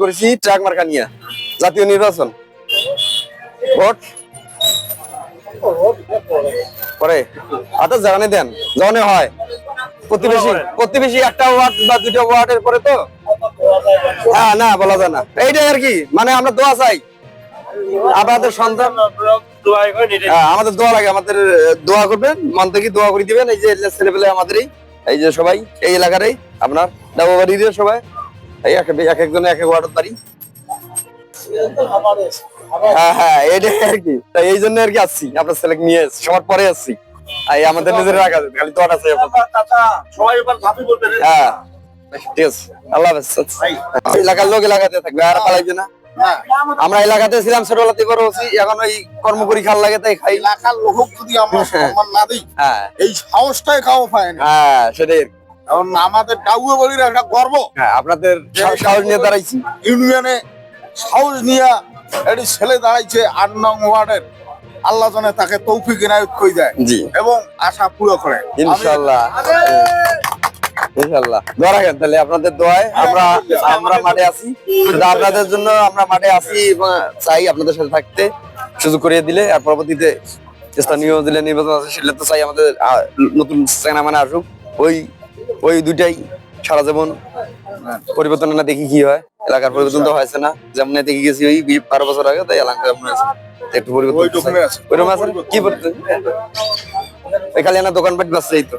করেছি ট্রাক মার্কা নিয়ে জাতীয় নির্বাচন। ভোট? পরে। আচ্ছা জানানে দেন জানে হয়। প্রতিবেশী প্রতিবেশী একটা ওয়ার্ড বা দুইটা ওয়ার্ডের পরে তো? হ্যাঁ না বলা যায় না। এইটাই আর কি মানে আমরা দোয়া চাই। আপনাদের সন্তান হ্যাঁ, আমাদের দোয়া লাগে আমাদের দোয়া করবেন মন থেকে দোয়া করে দিবেন। এই যে ছেলেপেলে আমাদেরই এই যে সবাই এই এলাকারই আপনার ডাবো ডাবুবাড়ির সবাই। এই এক এক একজনে এক এক ওয়ার্ডের বাড়ি। হ্যাঁ হ্যাঁ এটাই আর কি। তাই এই জন্য আর কি আসছি। আপনার ছেলে নিয়ে সবার পরে আসছি। এই আমাদের নিজের রাখা আছে, খালি আপনাদের। সবাই এবার ভাবি বলবেন হ্যাঁ ঠিক আছে। আল্লাহ হাফেজ এলাকার লোক এলাকাতে থাকবে আর পালাইবে না। আমরা এলাকাতে ছিলাম ছোটবেলাতে বড় হচ্ছি এখন ওই কর্ম করি খাল লাগে তাই খাই। এলাকার লোক যদি আমরা সম্মান না দিই হ্যাঁ। এই সাহসটাই খাওয়া পায় না। হ্যাঁ সেটাই আমাদের ডাউয়ে একটা গর্ব। হ্যাঁ আপনাদের সাহস নিয়ে দাঁড়াইছি। ইউনিয়নে সাহস নিয়ে একটি ছেলে দাঁড়াইছে আট নং ওয়ার্ডের। আল্লাহ জানে তাকে তৌফিক ইনায়ত কই দেয় জি। এবং আশা পুরো করে। দোয়া রাখেন তাহলে আপনাদের দোয়ায় আমরা আমরা মাঠে আছি। আপনাদের জন্য আমরা মাঠে আছি এবং চাই আপনাদের সাথে থাকতে। সুযোগ করিয়ে দিলে আর পরবর্তীতে স্থানীয় জেলা নির্বাচন আছে সেটা তো চাই আমাদের নতুন সেনা মানে আসুক। ওই ওই দুইটাই সারা যেমন পরিবর্তন না দেখি কি হয়। এলাকার পরিবর্তন তো হয়েছে না। যেমন দেখি গেছি ওই বারো বছর আগে তাই এলাকা আছে একটু পরিবর্তন আছে। ওইরকম আছে? কি পরিবর্তন? ওই খালি না দোকানপাট এই তো।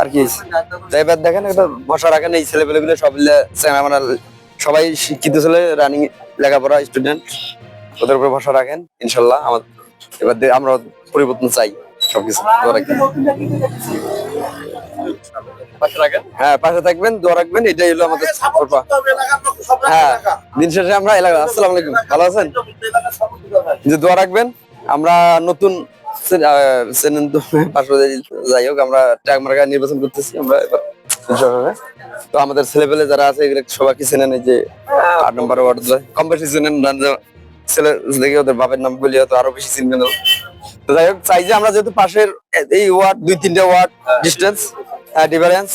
আর কি যাই এবার দেখেন একটা বসা রাখেন এই ছেলেপেলে গুলো সব মানা সবাই শিক্ষিত ছেলে রানিং লেখাপড়া স্টুডেন্ট ওদের উপরে ভরসা রাখেন ইনশাল্লাহ আমার এবার আমরা পরিবর্তন চাই। সবকিছু হ্যাঁ পাশে থাকবেন দোয়া রাখবেন এটাই হলো আমাদের হ্যাঁ দিন শেষে আমরা এলাকা আসসালামু আলাইকুম। ভালো আছেন। যে দোয়া রাখবেন আমরা নতুন যাই হোক আমরা মার্কা নির্বাচন করতেছি আমরা এবার তো আমাদের ছেলেপেলে যারা আছে এগুলো সবাইকে চেনেন এই যে আট নম্বর ওয়ার্ড কম বেশি চেনেন ছেলে দেখে ওদের বাপের নাম বলি হয়তো আরও বেশি চিনবেন। তো যাই হোক চাই যে আমরা যেহেতু পাশের এই ওয়ার্ড দুই তিনটা ওয়ার্ড ডিস্টেন্স ডিফারেন্স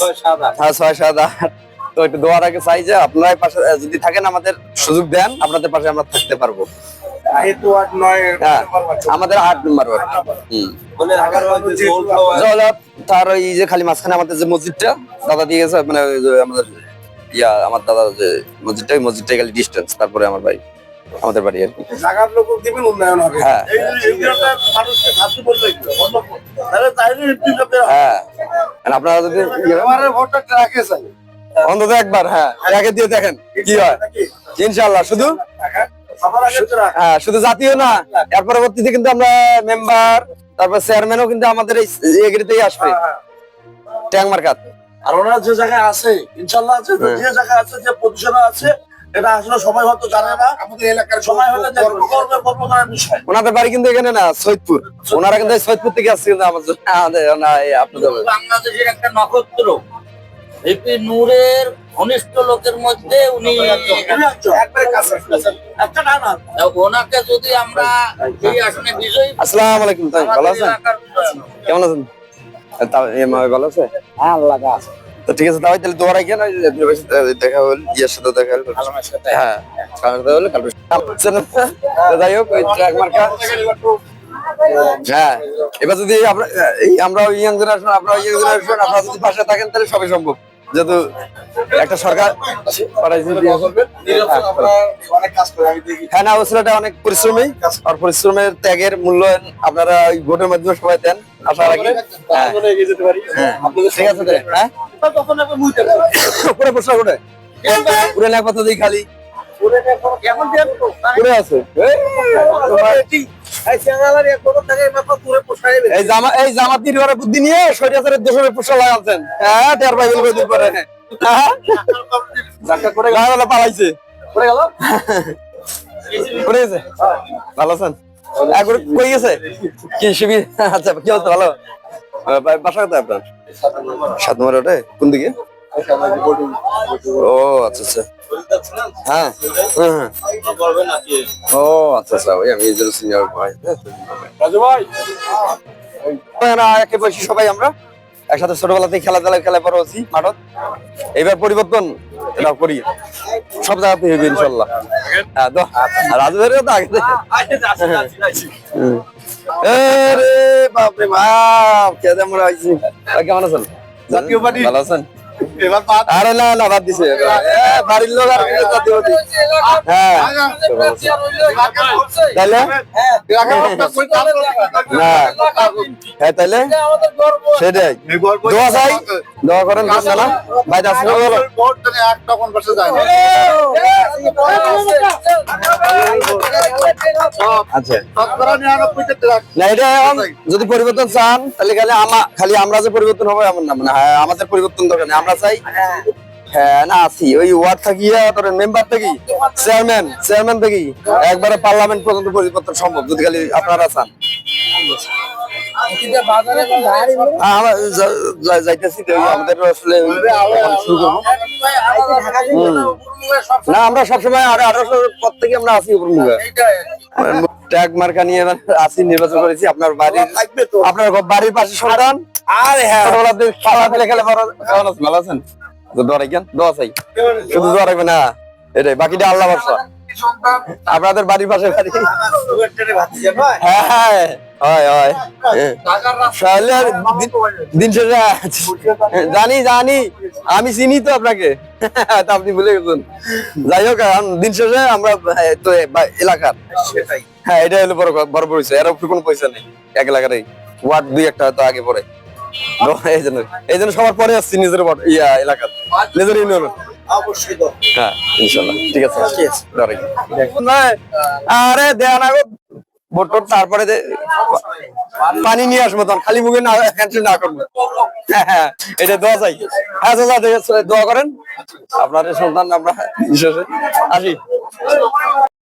হ্যাঁ ছয় সাত আট তো একটু দোয়ার আগে চাই যে আপনারা পাশে যদি থাকেন আমাদের সুযোগ দেন আপনাদের পাশে আমরা থাকতে পারব হ্যাঁ আমাদের আট নম্বর যে জল খাওয়া- জওয়ালাত তার ওই যে খালি মাঝখানে আমাদের যে মসজিদটা দাদা দিয়ে গেছে মানে আমাদের ইয়া আমার দাদার যে মসজিদটা ওই মসজিদটা খালি ডিস্টেন্স তারপরে আমার বাড়ি আমাদের বাড়ি আর কি ঢাকার লোক দিবেন উন্নয়ন হবে হ্যাঁ। এই মানুষকে বলবে। হ্যাঁ আপনারা যদি ইয়ে- ভোটটা ট্রাকে চাই। অন্তত একবার হ্যাঁ আগে দিয়ে দেখেন কি হয়। নাকি? ইনশাআল্লাহ শুধু? ট্রাক হ্যাঁ শুধু জাতীয় না এর পরবর্তীতে কিন্তু আমরা মেম্বার তারপর চেয়ারম্যানও কিন্তু আমাদের এই এগিরিতেই আসবে। ট্যাং মার্কাত আর ওনারা যে জায়গায় আছে ইনশাল্লাহ হ্যাঁ। যে জায়গায় আছে যে পজিশনে আছে এটা আসলে সবাই হয়তো জানে না। আমাদের এলাকার গর্ব করার বিষয়। ওনাদের বাড়ি কিন্তু এখানে না সৈয়দপুর। ওনারা কিন্তু সৈয়দপুর থেকে আসছে কিন্তু আমাদের আমাদের না আপনাদের বাংলাদেশের একটা নক্ষত্র। ভিপি নূরের ঘনিষ্ঠ লোকের মধ্যে উনি একবারে কাছে একটা না না। ওনাকে যদি আমরা এই আসনে বিজয়ী আসসালামু আলাইকুম তাই ভালো আছেন। কেমন আছেন? ভালো আছে? হ্যাঁ আল্লাহ তো ঠিক আছে তাহলে তাহলে দেখা হল ইয়ের সাথে দেখা হল হ্যাঁ কালকে দেখা হলো কালকে। তো যাই হোক ওই ট্রাক মার্কা। হ্যাঁ এবার যদি আমরা ইয়াং জেনারেশন আমরা ইয়াং জেনারেশন আপনারা যদি পাশে থাকেন তাহলে সবই সম্ভব। যেহেতু একটা সরকার হ্যাঁ না ও অনেক পরিশ্রমী আর পরিশ্রমের ত্যাগের মূল্যায়ন আপনারা ওই ভোটের মাধ্যমে সবাই দেন আশা রাখি। হ্যাঁ। হ্যাঁ ঠিক আছে হ্যাঁ। তখন আমি মুইতে পুরো প্রশ্ন করে পুরো লেখ কথা দিই খালি বুদ্ধি নিয়ে দেশের পোষা লাগাচ্ছেন হ্যাঁ টের হ্যাঁ। ধাক্কা করে পালাইছে। পড়ে গেল? পড়ে গেছে? ভালো আছেন? একবার কই গেছে? কি শিবির? আচ্ছা কি হতো ভালো? বাসা কোথায় আপনার? সাত নম্বর ওটা কোন দিকে? ও আচ্ছা আচ্ছা। হ্যাঁ হ্যাঁ, হ্যাঁ। ও আচ্ছা আচ্ছা আমি এই জন্য সিনিয়র ভাই আমরা একে বসি সবাই আমরা। একসাথে ছোটবেলাতে খেলাধুলা খেলা বড় হচ্ছি মাঠত। এবার পরিবর্তন এটা করি। সব জায়গাতে হবে ইনশাল্লাহ। হ্যাঁ রাজু ভাইয়েরও তো আগে হুম। এ রে বাপ কে যেমন আইছি। আর কেমন আছেন? জাতীয় পার্টি। ভালো আছেন? এবার বাদ। আরে না না বাদ দিছে। এ, বাড়ির লোক আর জাতীয় পার্টি। হ্যাঁ। করে? না। হ্যাঁ তাইলে? সেটাই। দোয়া চাই। দোয়া করেন বাইরে আসলে বলো যদি পরিবর্তন চান তাহলে খালি আমা খালি আমরা যে পরিবর্তন হবে এমন না মানে হ্যাঁ, আমাদের পরিবর্তন দরকার নেই। আমরা চাই হ্যাঁ না আছি। ওই ওয়ার্ড থাকিয়া তোর মেম্বার থেকে চেয়ারম্যান চেয়ারম্যান থেকে একবারে পার্লামেন্ট পর্যন্ত পরিবর্তন সম্ভব যদি খালি আপনারা চান। হ্যাঁ, আমরা যাইতেছি আমাদের আসলে শুরু করব। না আমরা সবসময় আরও আঠারোশো পর থেকে আমরা মুখে ট্যাগ মার্কা নিয়ে আসি নির্বাচন করেছি। আপনার বাড়ির আপনার বাড়ির পাশে সন্তান? আর হ্যাঁ। ছোটবেলাতে ফেলে খেলে ভালো আছেন কেন দশ আই শুধু দোয়া না এটাই বাকিটা আল্লাহ ভরসা। আপনাদের বাড়ির পাশে বাড়ি। হ্যাঁ হ্যাঁ হয় দিন- শেষে জানি জানি। আমি চিনি তো আপনাকে। আপনি ভুলে গেছেন। যাই হোক দিন শেষে আমরা তো এলাকার। হ্যাঁ এটা হলো বড় বড় পরিচয়। এর উপরে কোনো পয়সা নেই। এক এলাকারই ওয়ার্ড দুই একটা তো আগে পরে এই জন্য এই জন্য সবার পরে আসছি নিজের ইয়া এলাকার। নিজের ইউনিয়ন হ্যাঁ ঠিক আছে। না, আরে দেয়া না গো। তারপরে পানি নিয়ে আসব তখন। খালি মুখে না ক্যান্সেল না করব। হ্যাঁ, হ্যাঁ, এটা দোয়া চাই। হ্যাঁ চাচা, দোয়া করেন। আপনার সন্তান আমরা আসি।